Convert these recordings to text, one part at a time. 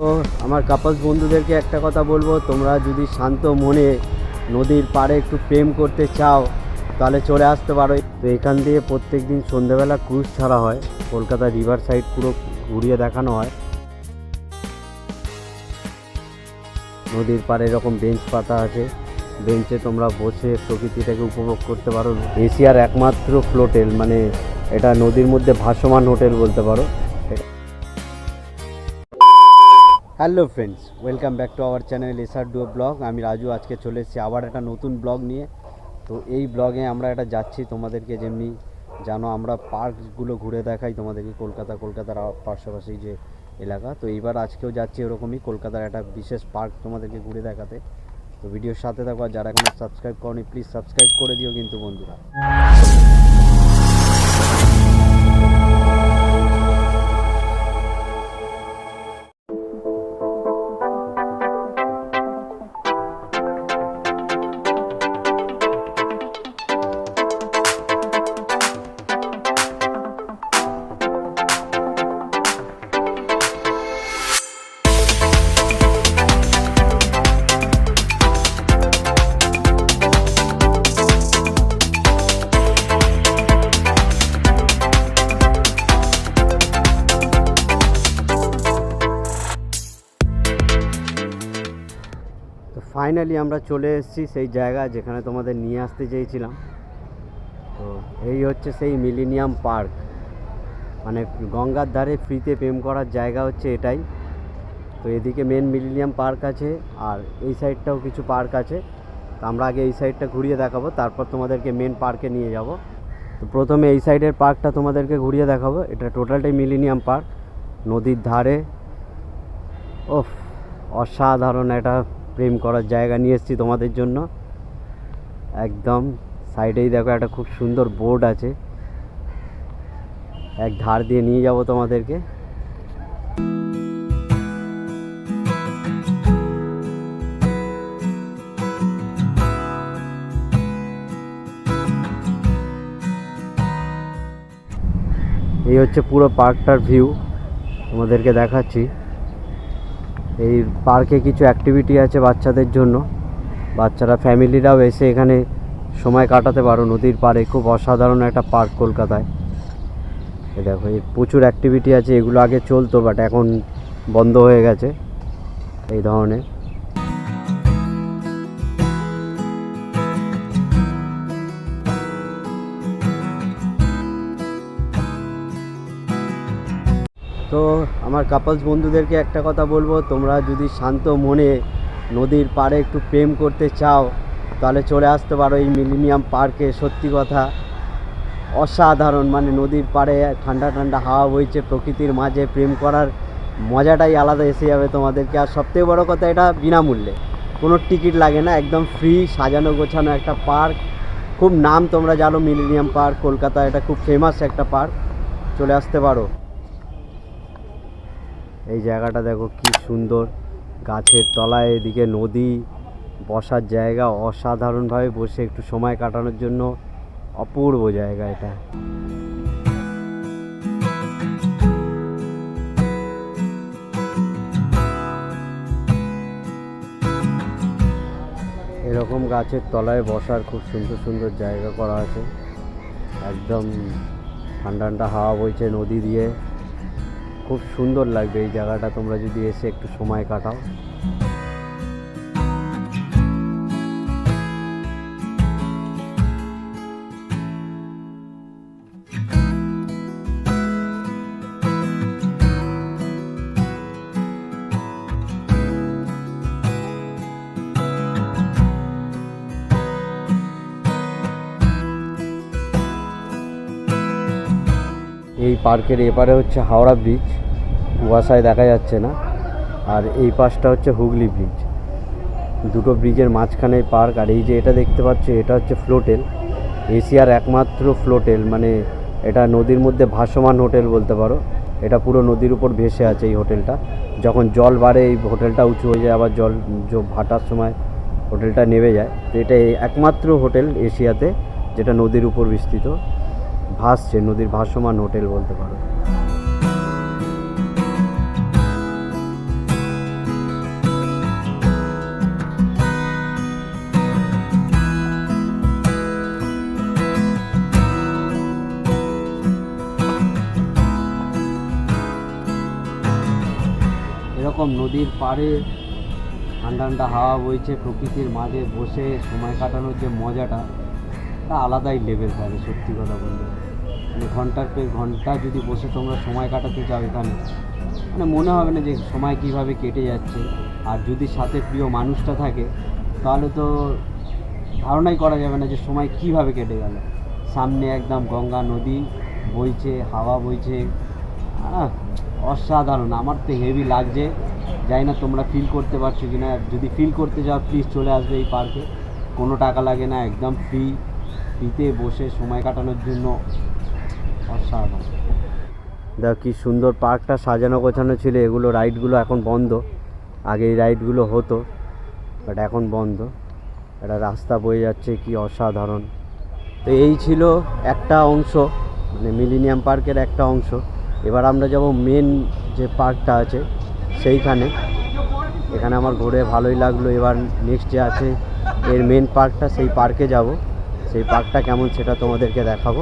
তো আমার কাপলস বন্ধুদেরকে একটা কথা বলব, তোমরা যদি শান্ত মনে নদীর পাড়ে একটু প্রেম করতে চাও, তাহলে চলে আসতে পারো। তো এখান দিয়ে প্রত্যেক দিন সন্ধ্যেবেলা ক্রুজ ছাড়া হয়, কলকাতা রিভার সাইড পুরো ঘুরিয়ে দেখানো হয়। নদীর পাড়ে এরকম বেঞ্চ পাতা আছে বেঞ্চে তোমরা বসে প্রকৃতিটাকে উপভোগ করতে পারো। এশিয়ার একমাত্র ফ্লোটেল মানে এটা নদীর মধ্যে ভাসমান হোটেল বলতে পারো। Hello friends, welcome back to our channel SR duo blog. আমি রাজু, আজকে চলে এসেছি আবার একটা নতুন ব্লগ নিয়ে। তো এই ব্লগে আমরা এটা যাচ্ছি তোমাদেরকে যেমনি জানো, আমরা পার্কগুলো ঘুরে দেখাই তোমাদেরকে কলকাতা, কলকাতার পাশাপাশি যে এলাকা। তো এইবার আজকেও যাচ্ছি এরকমই কলকাতার একটা বিশেষ পার্ক তোমাদেরকে ঘুরে দেখাতে। তো ভিডিওর সাথে থাকো আর যারা এখনও সাবস্ক্রাইব করনি, প্লিজ সাবস্ক্রাইব করে দিও কিন্তু বন্ধুরা। ফাইনালি আমরা চলে এসেছি সেই জায়গা যেখানে তোমাদের নিয়ে আসতে চেয়েছিলাম। তো এই হচ্ছে সেই মিলিনিয়াম পার্ক। মানে গঙ্গার ধারে ফ্রিতে প্রেম করার জায়গা হচ্ছে এটাই। তো এদিকে মেন মিলিনিয়াম পার্ক আছে আর এই সাইডটাও কিছু পার্ক আছে। তো আমরা আগে এই সাইডটা ঘুরিয়ে দেখাবো, তারপর তোমাদেরকে মেন পার্কে নিয়ে যাব। তো প্রথমে এই সাইডের পার্কটা তোমাদেরকে ঘুরিয়ে দেখাবো, এটা টোটালটাই মিলিনিয়াম পার্ক। নদীর ধারে, ওফ, অসাধারণ একটা প্রেম করার জায়গা নিয়ে এসেছি তোমাদের জন্য। একদম সাইডেই দেখো একটা খুব সুন্দর বোর্ড আছে। এক ধার দিয়ে নিয়ে যাব তোমাদেরকে। এই হচ্ছে পুরো পার্কটার ভিউ। তোমাদেরকে দেখাচ্ছি। এই পার্কে কিছু অ্যাক্টিভিটি আছে বাচ্চাদের জন্য। বাচ্চারা ফ্যামিলিরাও এসে এখানে সময় কাটাতে পারো। নদীর পাড়ে খুব অসাধারণ একটা পার্ক কলকাতায়। দেখো, এই প্রচুর অ্যাক্টিভিটি আছে। এগুলো আগে চলতো বাট এখন বন্ধ হয়ে গেছে এই ধরনের। তো আমার কাপলস বন্ধুদেরকে একটা কথা বলব, তোমরা যদি শান্ত মনে নদীর পাড়ে একটু প্রেম করতে চাও, তাহলে চলে আসতে পারো এই মিলিনিয়াম পার্কে, সত্যি কথা। অসাধারণ মানে নদীর পাড়ে ঠান্ডা ঠান্ডা হাওয়া বইছে, প্রকৃতির মাঝে প্রেম করার মজাটাই আলাদা এসে যাবে তোমাদেরকে। আর সবথেকে বড় কথা, এটা বিনামূল্যে। কোনো টিকিট লাগে না, একদম ফ্রি সাজানো গোছানো একটা পার্ক। খুব নাম তোমরা জানো, মিলিনিয়াম পার্ক, কলকাতা, এটা খুব ফেমাস একটা পার্ক। চলে আসতে পারো। এই জায়গাটা দেখো কি সুন্দর। গাছের তলায়, এদিকে নদী, বসার জায়গা, অসাধারণভাবে বসে একটু সময় কাটানোর জন্য অপূর্ব জায়গা এটা। এরকম গাছের তলায় বসার খুব সুন্দর সুন্দর জায়গা করা আছে। একদম ঠান্ডা ঠান্ডা হাওয়া বইছে নদী দিয়ে। খুব সুন্দর লাগবে এই জায়গাটা। তোমরা যদি এসে একটু সময় কাটাও। এই পার্কের এপারে হচ্ছে হাওড়া ব্রিজ, কুয়াশায় দেখা যাচ্ছে না। আর এই পাশটা হচ্ছে হুগলি ব্রিজ। দুটো ব্রিজের মাঝখানে পার্ক, আর এই যে এটা দেখতে পাচ্ছ, এটা হচ্ছে ফ্লোটেল। এশিয়ার একমাত্র ফ্লোটেল মানে এটা নদীর মধ্যে ভাসমান হোটেল বলতে পারো। এটা পুরো নদীর উপর ভেসে আছে এই হোটেলটা। যখন জল বাড়ে, এই হোটেলটা উঁচু হয়ে যায়, আবার জল ভাটার সময় হোটেলটা নেমে যায়। তো এটা একমাত্র হোটেল এশিয়াতে, যেটা নদীর উপর বিস্তৃত। ভাসছে, নদীর ভাসমান হোটেল বলতে পারো। এরকম নদীর পাড়ে ঠান্ডা ঠান্ডা হাওয়া বইছে, প্রকৃতির মাঝে বসে সময় কাটানোর যে মজাটা, তা আলাদাই লেভেল পাবে সত্যি কথা বলতে। ঘণ্টার পর ঘণ্টা যদি বসে তোমরা সময় কাটাতে চাও এখানে মানে মনে হবে না যে সময় কীভাবে কেটে যাচ্ছে। আর যদি সাথে প্রিয় মানুষটা থাকে, তাহলে তো ধারণাই করা যাবে না যে সময় কীভাবে কেটে গেল। সামনে একদম গঙ্গা নদী বইছে, হাওয়া বইছে। অসাধারণ। আমার তো হেভি লাগছে। জানি না তোমরা ফিল করতে পারছ কি না যদি ফিল করতে যাও প্লিজ চলে আসবে এই পার্কে কোনো টাকা লাগে না, একদম ফ্রি ফ্রিতে বসে সময় কাটানোর জন্য দেখ, কি সুন্দর পার্কটা সাজানো গোছানো ছিল, এগুলো রাইডগুলো এখন বন্ধ। আগে এই রাইডগুলো হতো, বাট এখন বন্ধ। একটা রাস্তা বয়ে যাচ্ছে, কি অসাধারণ। তো এই ছিল একটা অংশ মানে মিলিনিয়াম পার্কের একটা অংশ। এবার আমরা যাব মেন যে পার্কটা আছে, সেইখানে। এখানে আমার ঘুরে ভালোই লাগল। এবার নেক্সট যে আছে, এর মেন পার্কটা, সেই পার্কে যাব। সেই পার্কটা কেমন সেটা তোমাদেরকে দেখাবো।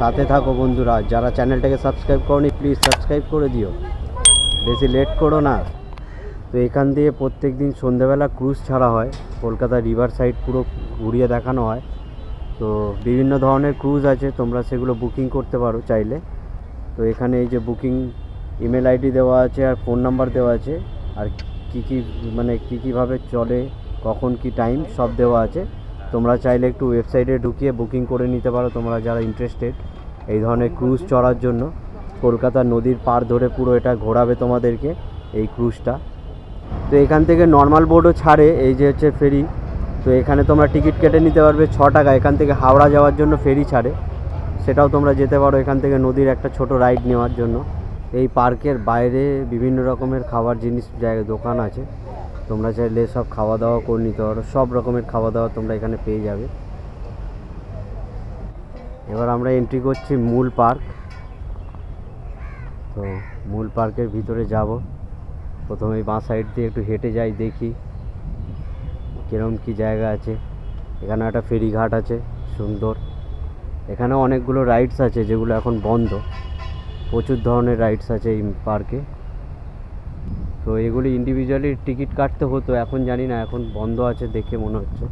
সাথে থাকো বন্ধুরা, যারা চ্যানেলটাকে সাবস্ক্রাইব করনি প্লিজ সাবস্ক্রাইব করে দিও। বেশি লেট করো না। তো এখান দিয়ে প্রত্যেক দিন সন্ধ্যাবেলা ক্রুজ ছাড়া হয়। কলকাতা রিভার সাইড পুরো ঘুরিয়ে দেখানো হয়। তো বিভিন্ন ধরনের ক্রুজ আছে, তোমরা সেগুলো বুকিং করতে পারো চাইলে। তো এখানে এই যে বুকিং ইমেল আইডি দেওয়া আছে আর ফোন নাম্বার দেওয়া আছে। আর কী কী মানে কী কীভাবে চলে, কখন কি টাইম সব দেওয়া আছে। তোমরা চাইলে একটু ওয়েবসাইটে ঢুকিয়ে বুকিং করে নিতে পারো, তোমরা যারা ইন্টারেস্টেড এই ধরনের ক্রুজ চড়ার জন্য। কলকাতা নদীর পার ধরে পুরো এটা ঘোরাবে তোমাদেরকে এই ক্রুজটা তো এখান থেকে নর্মাল বোর্ডও ছাড়ে, এই যে হচ্ছে ফেরি তো এখানে তোমরা টিকিট কেটে নিতে পারবে ছ টাকা। এখান থেকে হাওড়া যাওয়ার জন্য ফেরি ছাড়ে। সেটাও তোমরা যেতে পারো এখান থেকে নদীর একটা ছোট রাইড নেওয়ার জন্য। এই পার্কের বাইরে বিভিন্ন রকমের খাবার জিনিস, জায়গা, দোকান আছে। তোমরা চাইলে সব খাওয়া দাওয়া করে নিতে পারো। সব রকমের খাওয়া দাওয়া তোমরা এখানে পেয়ে যাবে। এবার আমরা এন্ট্রি করছি মূল পার্ক তো মূল পার্কের ভিতরে যাব। প্রথমে বাঁ সাইড দিয়ে একটু হেঁটে যাই, দেখি কিরম কি জায়গা আছে। এখানে একটা ফেরিঘাট আছে, সুন্দর। এখানে অনেকগুলো রাইডস আছে যেগুলো এখন বন্ধ। প্রচুর ধরনের রাইডস আছে এই পার্কে তো এগুলি ইন্ডিভিজুয়ালি টিকিট কাটতে হতো, এখন জানি না, এখন বন্ধ আছে দেখে মনে হচ্ছে।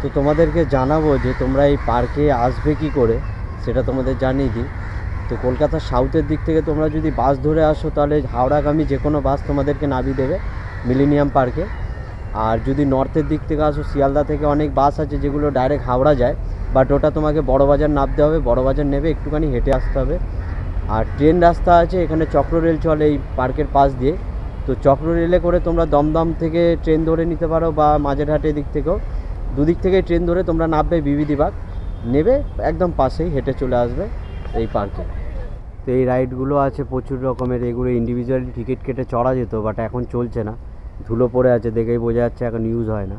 তো তোমাদেরকে জানাব যে তোমরা এই পার্কে আসবে কি করে, সেটা তোমাদের জানিয়ে দিই। তো কলকাতা সাউথের দিক থেকে তোমরা যদি বাস ধরে আসো, তাহলে হাওড়াগামী যে কোনো বাস তোমাদেরকে নামিয়ে দেবে মিলেনিয়াম পার্কে। আর যদি নর্থের দিক থেকে আসো, শিয়ালদা থেকে অনেক বাস আছে যেগুলো ডাইরেক্ট হাওড়া যায় বাট ওটা তোমাকে বড়বাজার নামতে হবে, বড়বাজার নেবে, একটুখানি হেঁটে আসতে হবে। আর ট্রেন রাস্তা আছে, এখানে চক্র রেল চলে এই পার্কের পাশ দিয়ে। তো চক্র রেলে করে তোমরা দমদম থেকে ট্রেন ধরে নিতে পারো বা মাঝেরহাটের দিক থেকেও। দুদিক থেকে ট্রেন ধরে তোমরা নামবে বিবিধিবাগ নেবে, একদম পাশেই হেঁটে চলে আসবে এই পার্কে। তো এই রাইডগুলো আছে প্রচুর রকমের, এগুলো ইন্ডিভিজুয়ালি টিকিট কেটে চড়া যেত বাট এখন চলছে না। ধুলো পড়ে আছে, দেখেই বোঝা যাচ্ছে এখন ইউজ হয় না।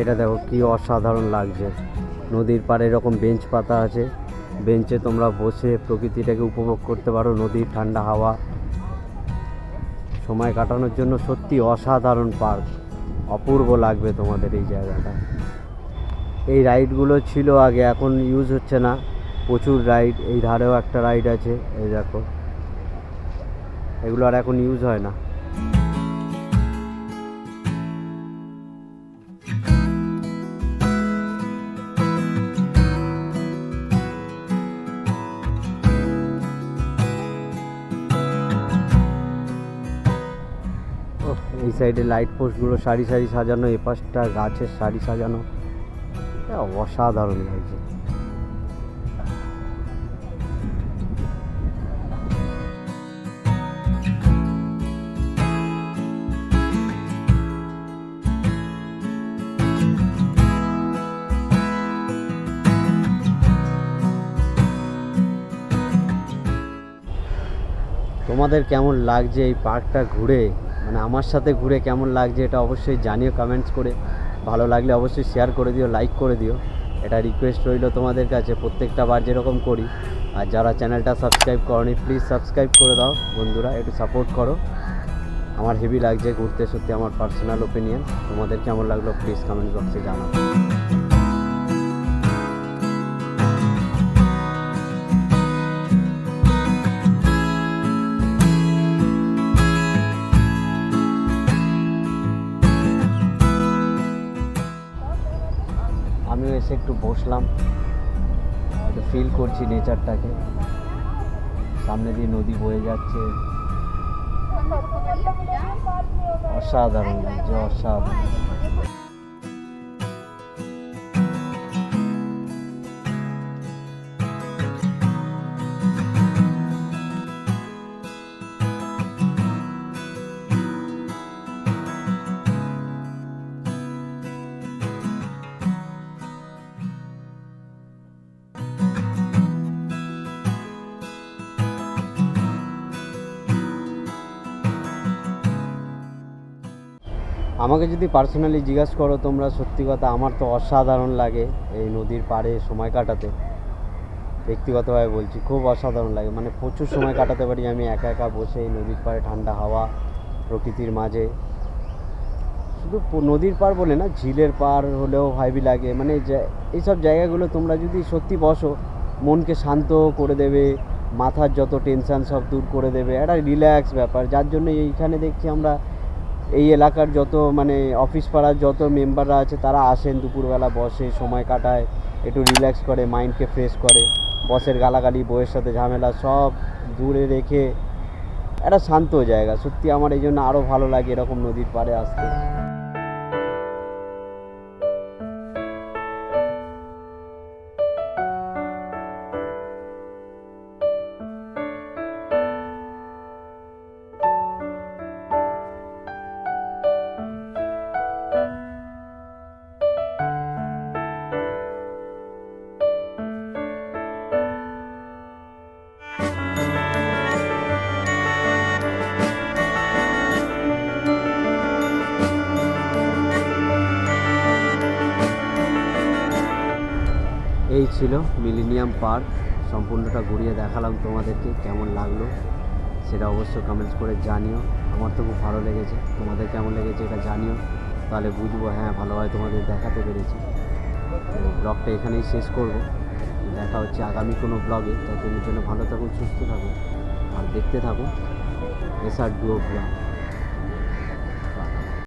এটা দেখো কি অসাধারণ লাগছে। নদীর পাড়ে এরকম বেঞ্চ পাতা আছে। বেঞ্চে তোমরা বসে প্রকৃতিটাকে উপভোগ করতে পারো, নদীর ঠান্ডা হাওয়া। সময় কাটানোর জন্য সত্যি অসাধারণ পার্ক। অপূর্ব লাগবে তোমাদের এই জায়গাটা। এই রাইডগুলো ছিল আগে, এখন ইউজ হচ্ছে না। প্রচুর রাইড, এই ধারেও একটা রাইড আছে, এই দেখো। এগুলো আর এখন ইউজ হয় না। এই সাইডে লাইট পোস্টগুলো সারি সারি সাজানো, এ পাশটা গাছের সারি সাজানো। অসাধারণ লাগছে। তোমাদের কেমন লাগছে এই পার্কটা ঘুরে? মানে আমার সাথে ঘুরে কেমন লাগছে এটা অবশ্যই জানিও কমেন্টস করে। ভালো লাগলে অবশ্যই শেয়ার করে দিও লাইক করে দিও। এটা রিকোয়েস্ট রইল তোমাদের কাছে, প্রত্যেকটা বার যেরকম করি। আর যারা চ্যানেলটা সাবস্ক্রাইব করনি প্লিজ সাবস্ক্রাইব করে দাও। বন্ধুরা, একটু সাপোর্ট করো। আমার হেভি লাগছে ঘুরতে, সত্যি আমার পার্সোনাল ওপিনিয়ন তোমাদের কেমন লাগল প্লিজ কমেন্ট বক্সে জানাও। এসে একটু বসলাম। হয়তো ফিল করছি নেচারটাকে সামনে দিয়ে নদী বয়ে যাচ্ছে। অসাধারণ যে অসাধারণ। আমাকে যদি পার্সোনালি জিজ্ঞাসা করো তোমরা, সত্যি কথা আমার তো অসাধারণ লাগে এই নদীর পাড়ে সময় কাটাতে। ব্যক্তিগতভাবে বলছি, খুব অসাধারণ লাগে। মানে প্রচুর সময় কাটাতে পারি আমি একা একা বসে এই নদীর পাড়ে ঠান্ডা হাওয়া, প্রকৃতির মাঝে। শুধু নদীর পাড় বলে না, ঝিলের পাড় হলেও ভাইবি লাগে। মানে এইসব জায়গাগুলো তোমরা যদি সত্যি বসো, মনকে শান্ত করে দেবে, মাথার যত টেনশন সব দূর করে দেবে, একটা রিল্যাক্স ব্যাপার। যার জন্য এইখানে দেখছি আমরা এই এলাকার যত মানে অফিস পাড়ার যত মেম্বাররা আছে, তারা আসেন, দুপুরবেলা বসে, সময় কাটায়, একটু রিল্যাক্স করে মাইন্ডকে ফ্রেশ করে। বসের গালাগালি বইয়ের সাথে ঝামেলা, সব দূরে রেখে একটা শান্ত জায়গা। সত্যি আমার এই জন্য আরও ভালো লাগে এরকম নদীর পাড়ে আসতে। Millennium Park. সম্পূর্ণটা ঘুরিয়ে দেখালাম তোমাদেরকে, কেমন লাগল সেটা অবশ্যই কমেন্টস করে জানিও। আমার তো খুব ভালো লেগেছে। তোমাদের কেমন লেগেছে এটা জানিও। তাহলে বুঝব হ্যাঁ ভালোভাবে তোমাদের দেখাতে পেরেছি। তো ব্লগটা এখানেই শেষ করব। দেখা হচ্ছে আগামী কোনো ব্লগে। ততদিনের জন্য ভালো থাকুন সুস্থ থাকুন আর দেখতে থাকুন এসআর ডুও ব্লগ।